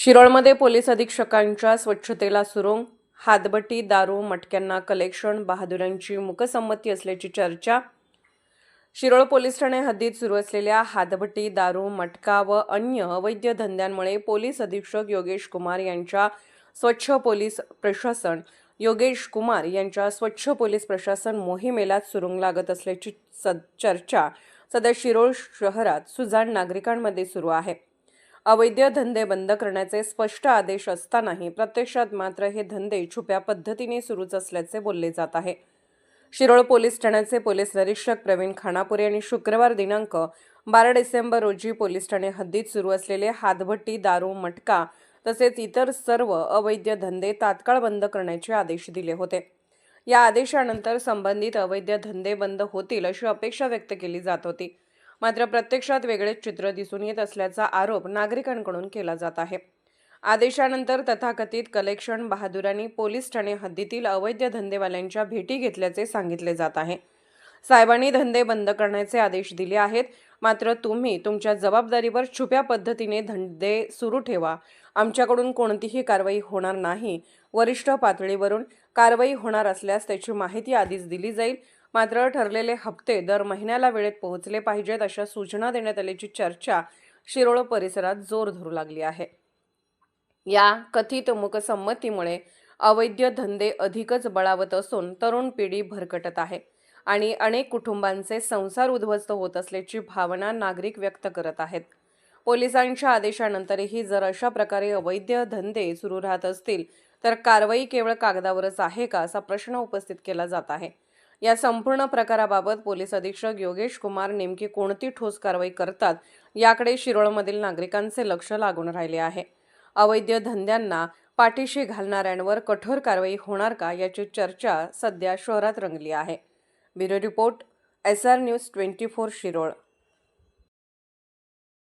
शिरोळमध्ये police अधीक्षकांच्या स्वच्छतेला सुरुंग हातबटी दारू मटक्यांना कलेक्शन बहादुरांची मुकसंमती असल्याची चर्चा. शिरोळ पोलीस ठाणे हद्दीत सुरू असलेल्या हातभट्टी दारू मटका व अन्य अवैध धंद्यांमुळे पोलीस अधीक्षक योगेश कुमार यांच्या स्वच्छ पोलीस प्रशासन योगेश कुमार यांच्या स्वच्छ पोलीस प्रशासन मोहिमेला सुरुंग लागत असल्याची सद चर्चा सध्या शिरोळ शहरात सुजाण नागरिकांमध्ये सुरू आहे. अवैध धंदे बंद करण्याचे स्पष्ट आदेश असतानाही प्रत्यक्षात मात्र हे धंदे छुप्या पद्धतीने सुरूच असल्याचे बोलले जात आहे. शिरोळ पोलीस ठाण्याचे पोलीस निरीक्षक प्रवीण खानापुरे यांनी शुक्रवार दिनांक बारा डिसेंबर रोजी पोलीस ठाणे हद्दीत सुरू असलेले हातभट्टी दारू मटका तसेच इतर सर्व अवैध धंदे तात्काळ बंद करण्याचे आदेश दिले होते. या आदेशानंतर संबंधित अवैध धंदे बंद होतील अशी अपेक्षा व्यक्त केली जात होती. मात्र प्रत्यक्षात वेगळेच चित्र दिसून येत असल्याचा आरोप नागरिकांकडून केला जात आहे. आदेशानंतर तथाकथित कलेक्शन बहादुरांनी पोलीस ठाणे हद्दीतील अवैध धंदेवाल्यांच्या भेटी घेतल्याचे सांगितले जात आहे. साहेबांनी धंदे बंद करण्याचे आदेश दिले आहेत. मात्र तुम्ही तुमच्या जबाबदारीवर छुप्या पद्धतीने धंदे सुरू ठेवा. आमच्याकडून कोणतीही कारवाई होणार नाही. वरिष्ठ पातळीवरून कारवाई होणार असल्यास त्याची माहिती आधीच दिली जाईल. मात्र ठरलेले हप्ते दर महिन्याला वेळेत पोहोचले पाहिजेत अशा सूचना देण्यात आल्याची चर्चा शिरोळ परिसरात जोर धरू लागली आहे. या कथित मुकसंमतीमुळे अवैध धंदे अधिकच बळावत असून तरुण पिढी भरकटत आहे आणि अनेक कुटुंबांचे संसार उद्ध्वस्त होत असल्याची भावना नागरिक व्यक्त करत आहेत. पोलिसांच्या आदेशानंतरही जर अशा प्रकारे अवैध धंदे सुरू राहत असतील तर कारवाई केवळ कागदावरच आहे का असा प्रश्न उपस्थित केला जात आहे. या संपूर्ण प्रकाराबाबत पोलीस अधीक्षक योगेश कुमार नेमकी कोणती ठोस कारवाई करतात याकडे शिरोळमधील नागरिकांचे लक्ष लागून राहिले आहे. अवैध धंद्यांना पाठीशी घालणाऱ्यांवर कठोर कारवाई होणार का याची चर्चा सध्या शहरात रंगली आहे. Bureau report S R news twenty four Shirol.